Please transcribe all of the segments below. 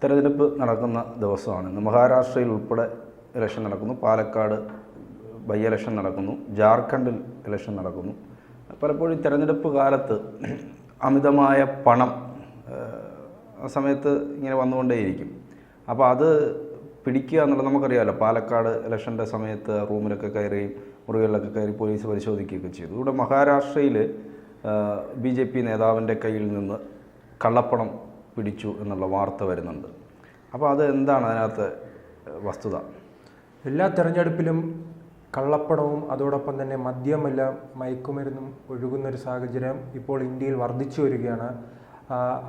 തെരഞ്ഞെടുപ്പ് നടക്കുന്ന ദിവസമാണ്. മഹാരാഷ്ട്രയിൽ ഉൾപ്പെടെ ഇലക്ഷൻ നടക്കുന്നു. പാലക്കാട് ബൈ ഇലക്ഷൻ നടക്കുന്നു. ജാർഖണ്ഡിൽ ഇലക്ഷൻ നടക്കുന്നു. പലപ്പോഴും തെരഞ്ഞെടുപ്പ് കാലത്ത് അമിതമായ പണം ആ സമയത്ത് ഇങ്ങനെ വന്നുകൊണ്ടേയിരിക്കും. അപ്പോൾ അത് പിടിക്കുക എന്നുള്ളത് നമുക്കറിയാമല്ലോ. പാലക്കാട് ഇലക്ഷന്റെ സമയത്ത് റൂമിലൊക്കെ കയറി മുറികളിലൊക്കെ കയറി പോലീസ് പരിശോധിക്കുകയൊക്കെ ചെയ്തു. ഇവിടെ മഹാരാഷ്ട്രയിൽ ബി ജെ പി നേതാവിന്റെ കയ്യിൽ നിന്ന് കള്ളപ്പണം പിടിച്ചു എന്നുള്ള വാർത്ത വരുന്നുണ്ട്. അപ്പോൾ അത് എന്താണ് അതിനകത്ത് വസ്തുത? എല്ലാ തെരഞ്ഞെടുപ്പിലും കള്ളപ്പണവും അതോടൊപ്പം തന്നെ മദ്യമെല്ലാം മയക്കുമരുന്നും ഒഴുകുന്ന ഒരു സാഹചര്യം ഇപ്പോൾ ഇന്ത്യയിൽ വർദ്ധിച്ചു വരികയാണ്.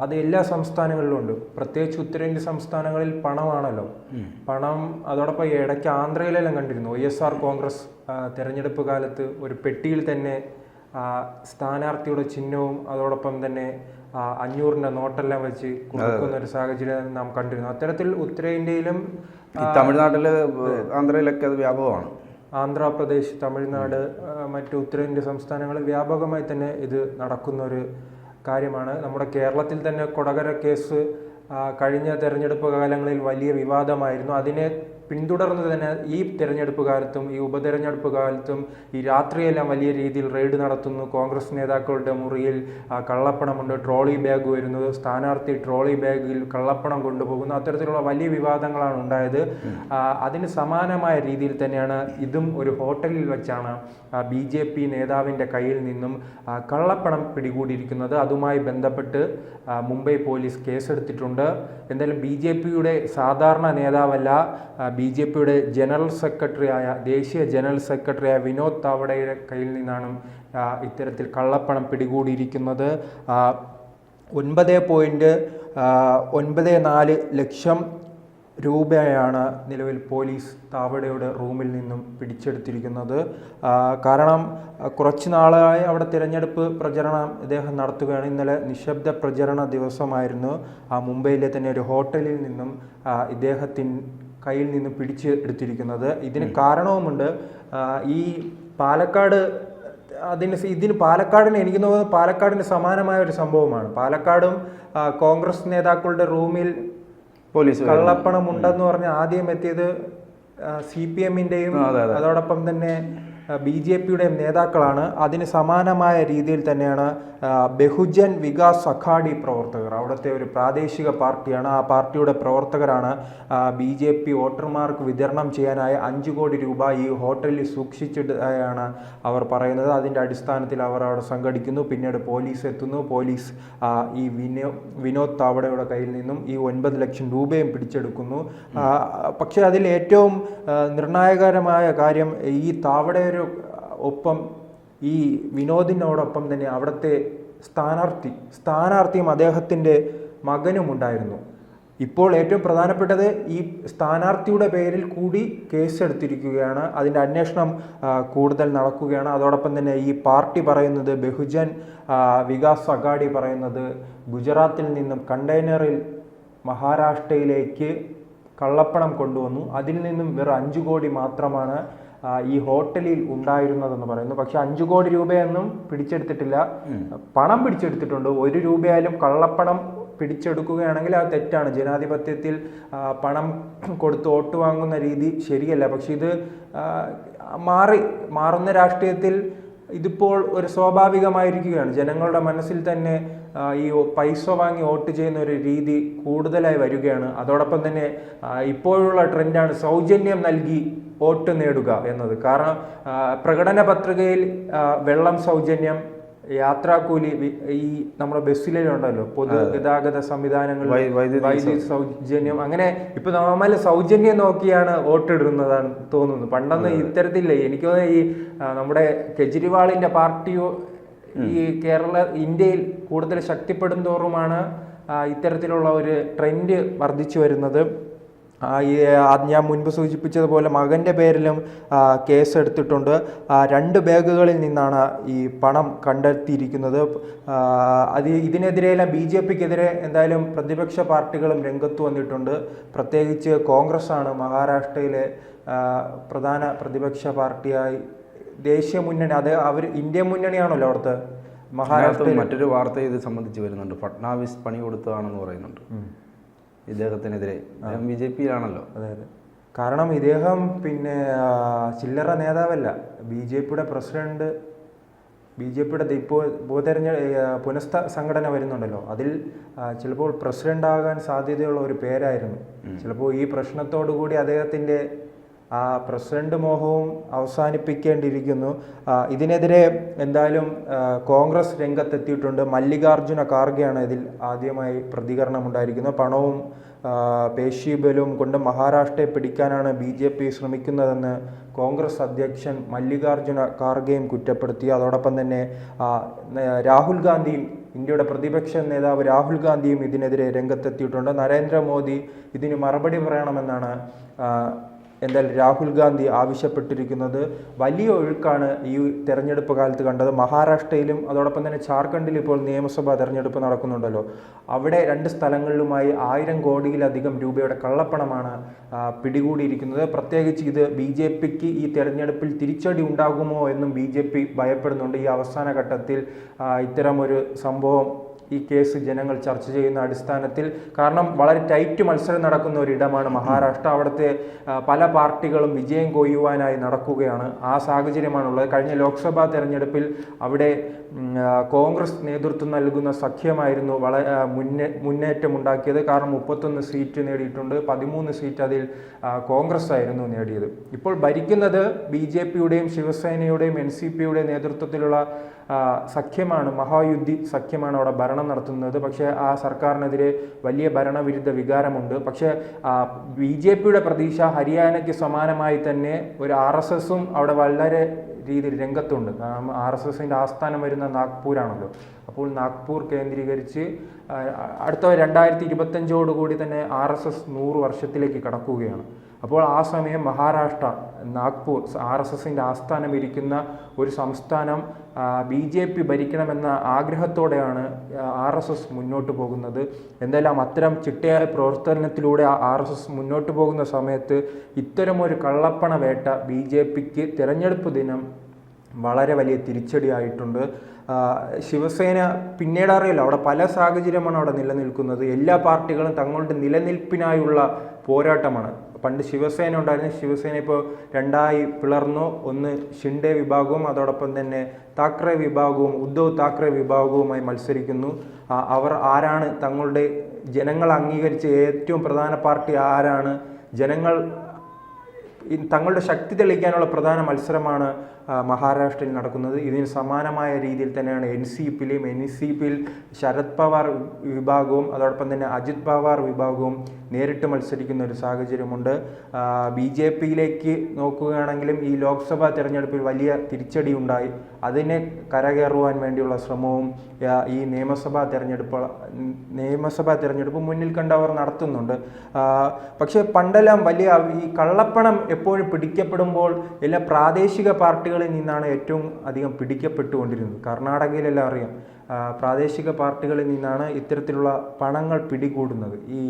അത് എല്ലാ സംസ്ഥാനങ്ങളിലും ഉണ്ട്. പ്രത്യേകിച്ച് ഉത്തരേന്ത്യ സംസ്ഥാനങ്ങളിൽ പണമാണല്ലോ. പണം അതോടൊപ്പം ഇടയ്ക്ക് ആന്ധ്രയിലെല്ലാം കണ്ടിരുന്നു. വൈ എസ് ആർ കോൺഗ്രസ് തെരഞ്ഞെടുപ്പ് കാലത്ത് ഒരു പെട്ടിയിൽ തന്നെ സ്ഥാനാർത്ഥിയുടെ ചിഹ്നവും അതോടൊപ്പം തന്നെ ആ, അഞ്ഞൂറിന്റെ നോട്ടെല്ലാം വെച്ച് കൊടുക്കുന്ന ഒരു സാഹചര്യം നാം കണ്ടിരുന്നു. അത്തരത്തിൽ ഉത്തരേന്ത്യയിലും തമിഴ്നാട്ടിൽ തമിഴ്നാട്ടിൽ ആന്ധ്രയിലൊക്കെ അത് വ്യാപകമാണ്. ആന്ധ്രാപ്രദേശ് തമിഴ്നാട് മറ്റു ഉത്തരേന്ത്യ സംസ്ഥാനങ്ങളിൽ വ്യാപകമായി തന്നെ ഇത് നടക്കുന്ന ഒരു കാര്യമാണ്. നമ്മുടെ കേരളത്തിൽ തന്നെ കൊടകര കേസ് കഴിഞ്ഞ തെരഞ്ഞെടുപ്പ് കാലങ്ങളിൽ വലിയ വിവാദമായിരുന്നു. അതിനെ പിന്തുടർന്ന് തന്നെ ഈ തെരഞ്ഞെടുപ്പ് കാലത്തും ഈ ഉപതെരഞ്ഞെടുപ്പ് കാലത്തും ഈ രാത്രിയെല്ലാം വലിയ രീതിയിൽ റെയ്ഡ് നടത്തുന്നു. കോൺഗ്രസ് നേതാക്കളുടെ മുറിയിൽ കള്ളപ്പണമുണ്ട്. ട്രോളി ബാഗ് വരുന്നത്. സ്ഥാനാർത്ഥി ട്രോളി ബാഗിൽ കള്ളപ്പണം കൊണ്ടുപോകുന്നു. അത്തരത്തിലുള്ള വലിയ വിവാദങ്ങളാണ് ഉണ്ടായത്. അതിന് സമാനമായ രീതിയിൽ തന്നെയാണ് ഇതും ഒരു ഹോട്ടലിൽ വെച്ചാണ് ബി ജെ പി നേതാവിന്റെ കയ്യിൽ നിന്നും കള്ളപ്പണം പിടികൂടിയിരിക്കുന്നത്. അതുമായി ബന്ധപ്പെട്ട് മുംബൈ പോലീസ് കേസെടുത്തിട്ടുണ്ട്. എന്തായാലും ബി ജെ പിയുടെ സാധാരണ നേതാവല്ല ബി ജെ പിയുടെ ജനറൽ സെക്രട്ടറിയായ ദേശീയ ജനറൽ സെക്രട്ടറിയായ വിനോദ് താവടയുടെ കയ്യിൽ നിന്നാണ് ഇത്തരത്തിൽ കള്ളപ്പണം പിടികൂടിയിരിക്കുന്നത്. ഒൻപത് പോയിന്റ് ഒൻപത് നാല് ലക്ഷം രൂപയാണ് നിലവിൽ പോലീസ് താവടയുടെ റൂമിൽ നിന്നും പിടിച്ചെടുത്തിരിക്കുന്നത്. കാരണം കുറച്ച് നാളായി അവിടെ തിരഞ്ഞെടുപ്പ് പ്രചരണം ഇദ്ദേഹം നടത്തുകയാണ്. ഇന്നലെ നിശബ്ദ പ്രചരണ ദിവസമായിരുന്നു. ആ മുംബൈയിലെ തന്നെ ഒരു ഹോട്ടലിൽ നിന്നും ഇദ്ദേഹത്തിൻ കയ്യിൽ നിന്ന് പിടിച്ച് എടുത്തിരിക്കുന്നത്. ഇതിന് കാരണവുമുണ്ട്. ഈ പാലക്കാട് അതിന് ഇതിന് പാലക്കാടിന് എനിക്ക് തോന്നുന്നത് പാലക്കാടിന് സമാനമായ ഒരു സംഭവമാണ്. പാലക്കാടും കോൺഗ്രസ് നേതാക്കളുടെ റൂമിൽ പോലീസ് കള്ളപ്പണം ഉണ്ടെന്ന് പറഞ്ഞ് ആദ്യം എത്തിയത് സി പി എമ്മിന്റെയും അതെ. അതോടൊപ്പം തന്നെ ബി ജെ പിയുടെയും നേതാക്കളാണ്. അതിന് സമാനമായ രീതിയിൽ തന്നെയാണ് ബഹുജൻ വികാസ് അഖാഡി പ്രവർത്തകർ. അവിടുത്തെ ഒരു പ്രാദേശിക പാർട്ടിയാണ്. ആ പാർട്ടിയുടെ പ്രവർത്തകരാണ് ബി ജെ പി വോട്ടർമാർക്ക് വിതരണം ചെയ്യാനായി അഞ്ച് കോടി രൂപ ഈ ഹോട്ടലിൽ സൂക്ഷിച്ചിട്ടാണ് അവർ പറയുന്നത്. അതിന്റെ അടിസ്ഥാനത്തിൽ അവർ അവിടെ സംഘടിക്കുന്നു. പിന്നീട് പോലീസ് എത്തുന്നു. പോലീസ് ഈ വിനോ വിനോദ് താവടയുടെ കയ്യിൽ നിന്നും ഈ ഒൻപത് ലക്ഷം രൂപയും പിടിച്ചെടുക്കുന്നു. പക്ഷേ അതിൽ ഏറ്റവും നിർണായകരമായ കാര്യം ഈ താവടയൊരു ഒപ്പം ഈ വിനോദിനോടൊപ്പം തന്നെ അവിടുത്തെ സ്ഥാനാർത്ഥി സ്ഥാനാർത്ഥിയും അദ്ദേഹത്തിന്റെ മകനും ഉണ്ടായിരുന്നു. ഇപ്പോൾ ഏറ്റവും പ്രധാനപ്പെട്ടത് ഈ സ്ഥാനാർത്ഥിയുടെ പേരിൽ കൂടി കേസ് എടുത്തിരിക്കുകയാണ് അതിന്റെ അന്വേഷണം കൂടുതൽ നടക്കുകയാണ്. അതോടൊപ്പം തന്നെ ഈ പാർട്ടി പറയുന്നത് ബഹുജൻ വികാസ് അഗാഡി പറയുന്നത് ഗുജറാത്തിൽ നിന്നും കണ്ടെയ്നറിൽ മഹാരാഷ്ട്രയിലേക്ക് കള്ളപ്പണം കൊണ്ടുവന്നു. അതിൽ നിന്നും വെറും അഞ്ചു കോടി മാത്രമാണ് ഈ ഹോട്ടലിൽ ഉണ്ടായിരുന്നതെന്ന് പറയുന്നു. പക്ഷെ അഞ്ചു കോടി രൂപയൊന്നും പിടിച്ചെടുത്തിട്ടില്ല. പണം പിടിച്ചെടുത്തിട്ടുണ്ട്. ഒരു രൂപയായാലും കള്ളപ്പണം പിടിച്ചെടുക്കുകയാണെങ്കിൽ അത് തെറ്റാണ്. ജനാധിപത്യത്തിൽ പണം കൊടുത്ത് വോട്ട് വാങ്ങുന്ന രീതി ശരിയല്ല. പക്ഷെ ഇത് മാറി മാറുന്ന രാഷ്ട്രീയത്തിൽ ഇതിപ്പോൾ ഒരു സ്വാഭാവികമായിരിക്കുകയാണ്. ജനങ്ങളുടെ മനസ്സിൽ തന്നെ ഈ പൈസ വാങ്ങി വോട്ട് ചെയ്യുന്ന ഒരു രീതി കൂടുതലായി വരികയാണ്. അതോടൊപ്പം തന്നെ ഇപ്പോഴുള്ള ട്രെൻഡാണ് സൗജന്യം നൽകി വോട്ട് നേടുക എന്നത്. കാരണം പ്രകടന പത്രികയിൽ വെള്ളം സൗജന്യം യാത്രാക്കൂലി ഈ നമ്മുടെ ബസ്സിലുണ്ടല്ലോ പൊതു ഗതാഗത സംവിധാനങ്ങൾ വൈദ്യുതി സൗജന്യം അങ്ങനെ ഇപ്പൊ നോർമൽ സൗജന്യം നോക്കിയാണ് വോട്ടിടുന്നതാണ് തോന്നുന്നു പണ്ടൊന്നും ഇത്തരത്തില്ല എനിക്ക് തോന്നുന്നു ഈ നമ്മുടെ കെജ്രിവാളിന്റെ പാർട്ടിയോ ഈ കേരള ഇന്ത്യയിൽ കൂടുതൽ ശക്തിപ്പെടും തോറുമാണ് ഇത്തരത്തിലുള്ള ഒരു ട്രെൻഡ് വർദ്ധിച്ചു വരുന്നത്. ഞാൻ മുൻപ് സൂചിപ്പിച്ചതുപോലെ മകന്റെ പേരിലും കേസെടുത്തിട്ടുണ്ട് കേസ് എടുത്തിട്ടുണ്ട്. രണ്ട് ബാഗുകളിൽ നിന്നാണ് ഈ പണം കണ്ടെത്തിയിരിക്കുന്നത്. അത് ഇതിനെതിരെയെല്ലാം ബി ജെ പിക്കെതിരെ എന്തായാലും പ്രതിപക്ഷ പാർട്ടികളും രംഗത്ത് വന്നിട്ടുണ്ട്. പ്രത്യേകിച്ച് കോൺഗ്രസ്സാണ് മഹാരാഷ്ട്രയിലെ പ്രധാന പ്രതിപക്ഷ പാർട്ടിയായി ദേശീയ മുന്നണി. അത് അവർ ഇന്ത്യ മുന്നണിയാണല്ലോ അവിടുത്തെ മഹാരാഷ്ട്രയിൽ മറ്റൊരു വാർത്ത ഇത് സംബന്ധിച്ച് വരുന്നുണ്ട്. ഫട്നാവിസ് പണി കൊടുത്തതാണെന്ന് പറയുന്നുണ്ട്. ഇദ്ദേഹത്തിനെതിരെ. ബി ജെ പിയിലാണല്ലോ. അതെ അതെ. കാരണം ഇദ്ദേഹം പിന്നെ ചില്ലറ നേതാവല്ല. ബി ജെ പിയുടെ പ്രസിഡന്റ് ബി ജെ പിയുടെ ഇപ്പോൾ ഉപതെരഞ്ഞ പുനഃസ്ഥ സംഘടന വരുന്നുണ്ടല്ലോ. അതിൽ ചിലപ്പോൾ പ്രസിഡന്റ് ആകാൻ സാധ്യതയുള്ള ഒരു പേരായിരുന്നു. ചിലപ്പോൾ ഈ പ്രശ്നത്തോടു കൂടി അദ്ദേഹത്തിന്റെ ആ പ്രസിഡന്റ് മോഹവും അവസാനിപ്പിക്കേണ്ടിയിരിക്കുന്നു. ഇതിനെതിരെ എന്തായാലും കോൺഗ്രസ് രംഗത്തെത്തിയിട്ടുണ്ട്. മല്ലികാർജുന ഖാർഗെയാണ് ഇതിൽ ആദ്യമായി പ്രതികരണം ഉണ്ടായിരിക്കുന്നത് പണവും പേശീബലും കൊണ്ട് മഹാരാഷ്ട്രയെ പിടിക്കാനാണ് ബി ജെ പി ശ്രമിക്കുന്നതെന്ന് കോൺഗ്രസ് അധ്യക്ഷൻ മല്ലികാർജുന ഖാർഗെയും കുറ്റപ്പെടുത്തി. അതോടൊപ്പം തന്നെ രാഹുൽ ഗാന്ധിയും ഇന്ത്യയുടെ പ്രതിപക്ഷ നേതാവ് രാഹുൽ ഗാന്ധിയും ഇതിനെതിരെ രംഗത്തെത്തിയിട്ടുണ്ട്. നരേന്ദ്രമോദി ഇതിന് മറുപടി പറയണമെന്നാണ് എന്തായാലും രാഹുൽ ഗാന്ധി ആവശ്യപ്പെട്ടിരിക്കുന്നത് വലിയ ഒഴുക്കാണ് ഈ തെരഞ്ഞെടുപ്പ് കാലത്ത് കണ്ടത്. മഹാരാഷ്ട്രയിലും അതോടൊപ്പം തന്നെ ജാർഖണ്ഡിൽ ഇപ്പോൾ നിയമസഭാ തെരഞ്ഞെടുപ്പ് നടക്കുന്നുണ്ടല്ലോ. അവിടെ രണ്ട് സ്ഥലങ്ങളിലുമായി ആയിരം കോടിയിലധികം രൂപയുടെ കള്ളപ്പണമാണ് പിടികൂടിയിരിക്കുന്നത്. പ്രത്യേകിച്ച് ഇത് ബി ജെ പിക്ക് ഈ തെരഞ്ഞെടുപ്പിൽ തിരിച്ചടി ഉണ്ടാകുമോ എന്നും ബി ജെ പി ഭയപ്പെടുന്നുണ്ട്. ഈ അവസാന ഘട്ടത്തിൽ ഇത്തരം ഇത്തരമൊരു സംഭവം ഈ കേസ് ജനങ്ങൾ ചർച്ച ചെയ്യുന്ന അടിസ്ഥാനത്തിൽ കാരണം വളരെ ടൈറ്റ് മത്സരം നടക്കുന്ന ഒരിടമാണ് മഹാരാഷ്ട്ര. അവിടുത്തെ പല പാർട്ടികളും വിജയം കൊയ്യുവാനായി നടക്കുകയാണ്. ആ സാഹചര്യമാണുള്ളത്. കഴിഞ്ഞ ലോക്സഭാ തെരഞ്ഞെടുപ്പിൽ അവിടെ കോൺഗ്രസ് നേതൃത്വം നൽകുന്ന സഖ്യമായിരുന്നു വളരെ മുന്നേ മുന്നേറ്റം ഉണ്ടാക്കിയത്. കാരണം മുപ്പത്തൊന്ന് സീറ്റ് നേടിയിട്ടുണ്ട്. പതിമൂന്ന് സീറ്റ് അതിൽ കോൺഗ്രസ് ആയിരുന്നു നേടിയത്. ഇപ്പോൾ ഭരിക്കുന്നത് ബി ജെ പിയുടെയും ശിവസേനയുടെയും എൻ സി പിയുടെയും നേതൃത്വത്തിലുള്ള സഖ്യമാണ് മഹായുദ്ധി സഖ്യമാണ് അവിടെ ഭരണം നടത്തുന്നത്. പക്ഷേ ആ സർക്കാരിനെതിരെ വലിയ ഭരണവിരുദ്ധ വികാരമുണ്ട്. പക്ഷേ ബി ജെ പിയുടെ പ്രതീക്ഷ ഹരിയാനയ്ക്ക് സമാനമായി തന്നെ ഒരു ആർ എസ് എസും അവിടെ വളരെ രീതിയിൽ രംഗത്തുണ്ട്. കാരണം ആർ എസ് എസിന്റെ ആസ്ഥാനം വരുന്ന നാഗ്പൂരാണല്ലോ. അപ്പോൾ നാഗ്പൂർ കേന്ദ്രീകരിച്ച് അടുത്ത രണ്ടായിരത്തി ഇരുപത്തഞ്ചോടുകൂടി തന്നെ ആർ എസ് എസ് നൂറ് വർഷത്തിലേക്ക് കടക്കുകയാണ്. അപ്പോൾ ആ സമയം മഹാരാഷ്ട്ര നാഗ്പൂർ ആർ എസ് എസിന്റെ ആസ്ഥാനം ഇരിക്കുന്ന ഒരു സംസ്ഥാനം ബി ജെ പി ഭരിക്കണമെന്ന ആഗ്രഹത്തോടെയാണ് ആർ എസ് എസ് മുന്നോട്ട് പോകുന്നത്. എന്തെല്ലാം അത്തരം ചിട്ടയായ പ്രവർത്തനത്തിലൂടെ ആർ എസ് എസ് മുന്നോട്ട് പോകുന്ന സമയത്ത് ഇത്തരമൊരു കള്ളപ്പണ വേട്ട ബി ജെ പിക്ക് തിരഞ്ഞെടുപ്പ് ദിനം വളരെ വലിയ തിരിച്ചടിയായിട്ടുണ്ട്. ശിവസേന പിന്നീട് അറിയില്ല അവിടെ പല സാഹചര്യമാണ് അവിടെ നിലനിൽക്കുന്നത്. എല്ലാ പാർട്ടികളും തങ്ങളുടെ നിലനിൽപ്പിനായുള്ള പോരാട്ടമാണ്. പണ്ട് ശിവസേന ഉണ്ടായിരുന്നു. ശിവസേന ഇപ്പോൾ രണ്ടായി പിളർന്നു. ഒന്ന് ഷിൻഡെ വിഭാഗവും അതോടൊപ്പം തന്നെ താക്കറെ വിഭാഗവും ഉദ്ധവ് താക്കറെ വിഭാഗവുമായി മത്സരിക്കുന്നു. അവർ ആരാണ്? തങ്ങളുടെ ജനങ്ങൾ അംഗീകരിച്ച ഏറ്റവും പ്രധാന പാർട്ടി ആരാണ്? ജനങ്ങൾ തങ്ങളുടെ ശക്തി തെളിയിക്കാനുള്ള പ്രധാന മത്സരമാണ് മഹാരാഷ്ട്രയിൽ നടക്കുന്നത്. ഇതിന് സമാനമായ രീതിയിൽ തന്നെയാണ് എൻ സി പിയിലും എൻ സി പിയിൽ ശരത് പവാർ വിഭാഗവും അതോടൊപ്പം തന്നെ അജിത് പവാർ വിഭാഗവും നേരിട്ട് മത്സരിക്കുന്ന ഒരു സാഹചര്യമുണ്ട്. ബി ജെ പിയിലേക്ക് നോക്കുകയാണെങ്കിലും ഈ ലോക്സഭാ തെരഞ്ഞെടുപ്പിൽ വലിയ തിരിച്ചടി ഉണ്ടായി. അതിനെ കരകയറുവാൻ വേണ്ടിയുള്ള ശ്രമവും ഈ നിയമസഭാ തിരഞ്ഞെടുപ്പ് നിയമസഭാ തിരഞ്ഞെടുപ്പ് മുന്നിൽ കണ്ടവർ നടത്തുന്നുണ്ട്. പക്ഷേ പണ്ടെല്ലാം വലിയ ഈ കള്ളപ്പണം എപ്പോഴും പിടിക്കപ്പെടുമ്പോൾ എല്ലാ പ്രാദേശിക പാർട്ടികളിൽ നിന്നാണ് ഏറ്റവും അധികം പിടിക്കപ്പെട്ടുകൊണ്ടിരുന്നത്. കർണാടകയിലെല്ലാം അറിയാം. പ്രാദേശിക പാർട്ടികളിൽ നിന്നാണ് ഇത്തരത്തിലുള്ള പണങ്ങൾ പിടികൂടുന്നത്. ഈ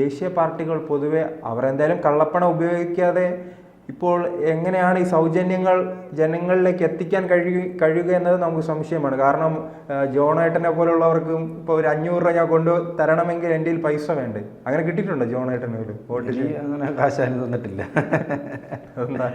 ദേശീയ പാർട്ടികൾ പൊതുവെ അവരെന്തായാലും കള്ളപ്പണം ഉപയോഗിക്കാതെ ഇപ്പോൾ എങ്ങനെയാണ് ഈ സൗജന്യങ്ങൾ ജനങ്ങളിലേക്ക് എത്തിക്കാൻ കഴിയു കഴിയുക എന്നത് നമുക്ക് സംശയമാണ്. കാരണം ജോണേട്ടനെ പോലുള്ളവർക്കും ഇപ്പോൾ ഒരു അഞ്ഞൂറ് രൂപ ഞാൻ കൊണ്ട് തരണമെങ്കിൽ എന്റെ കയ്യിൽ പൈസ വേണ്ടേ? അങ്ങനെ കിട്ടിയിട്ടുണ്ടോ ജോണേട്ടന് ഒരു വോട്ട് എനിക്ക് അങ്ങനെ കാശ് തന്നിട്ടില്ല. എന്താ?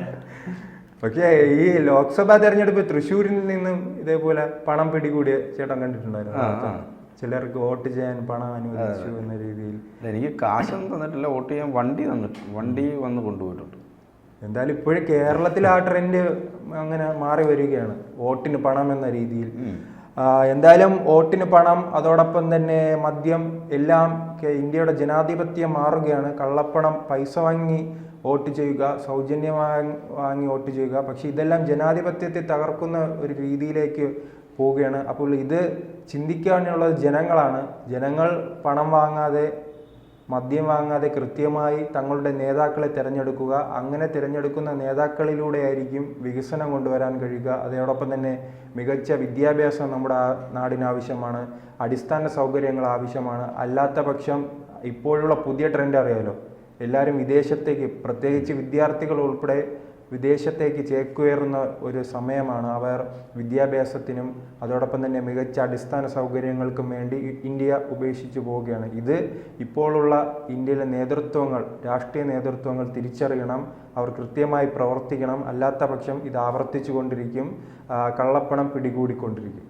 പക്ഷേ ഈ ലോക്സഭാ തെരഞ്ഞെടുപ്പ് തൃശ്ശൂരിൽ നിന്നും ഇതേപോലെ പണം പിടികൂടിയ ചേട്ടൻ കണ്ടിട്ടുണ്ടായിരുന്നു. ചിലർക്ക് വോട്ട് ചെയ്യാൻ പണം അനുവദിച്ചു എന്ന രീതിയിൽ. എനിക്ക് കാശൊന്നും തന്നിട്ടില്ല. വോട്ട് ചെയ്യാൻ വണ്ടി തന്നിട്ട് വണ്ടി വന്ന് കൊണ്ടുപോയിട്ടുണ്ട്. എന്തായാലും ഇപ്പോഴും കേരളത്തിൽ ആ. ട്രെൻഡ് അങ്ങനെ മാറി വരികയാണ്. വോട്ടിന് പണം എന്ന രീതിയിൽ. എന്തായാലും വോട്ടിന് പണം അതോടൊപ്പം തന്നെ മദ്യം എല്ലാം ഇന്ത്യയുടെ ജനാധിപത്യം മാറുകയാണ്. കള്ളപ്പണം പൈസ വാങ്ങി വോട്ട് ചെയ്യുക സൗജന്യമായി വാങ്ങി വോട്ട് ചെയ്യുക. പക്ഷേ ഇതെല്ലാം ജനാധിപത്യത്തെ തകർക്കുന്ന ഒരു രീതിയിലേക്ക് പോവുകയാണ്. അപ്പോൾ ഇത് ചിന്തിക്കാനുള്ളത് ജനങ്ങളാണ്. ജനങ്ങൾ പണം വാങ്ങാതെ മദ്യം വാങ്ങാതെ കൃത്യമായി തങ്ങളുടെ നേതാക്കളെ തിരഞ്ഞെടുക്കുക അങ്ങനെ തിരഞ്ഞെടുക്കുന്ന നേതാക്കളിലൂടെയായിരിക്കും വികസനം കൊണ്ടുവരാൻ കഴിയുക. അതോടൊപ്പം തന്നെ മികച്ച വിദ്യാഭ്യാസം നമ്മുടെ നാടിന് ആവശ്യമാണ്. അടിസ്ഥാന സൗകര്യങ്ങൾ ആവശ്യമാണ്. അല്ലാത്ത പക്ഷം ഇപ്പോഴുള്ള പുതിയ ട്രെൻഡ് അറിയാലോ? എല്ലാവരും വിദേശത്തേക്ക് പ്രത്യേകിച്ച് വിദ്യാർത്ഥികൾ ഉൾപ്പെടെ വിദേശത്തേക്ക് ചേക്കേറുന്ന ഒരു സമയമാണ് അവർ വിദ്യാഭ്യാസത്തിനും അതോടൊപ്പം തന്നെ മികച്ച അടിസ്ഥാന സൗകര്യങ്ങൾക്കും വേണ്ടി ഇന്ത്യ ഉപേക്ഷിച്ചു പോവുകയാണ്. ഇത് ഇപ്പോഴുള്ള ഇന്ത്യയിലെ നേതൃത്വങ്ങൾ രാഷ്ട്രീയ നേതൃത്വങ്ങൾ തിരിച്ചറിയണം അവർ കൃത്യമായി പ്രവർത്തിക്കണം അല്ലാത്ത പക്ഷം ഇത് ആവർത്തിച്ചു കൊണ്ടിരിക്കും കള്ളപ്പണം പിടികൂടിക്കൊണ്ടിരിക്കും.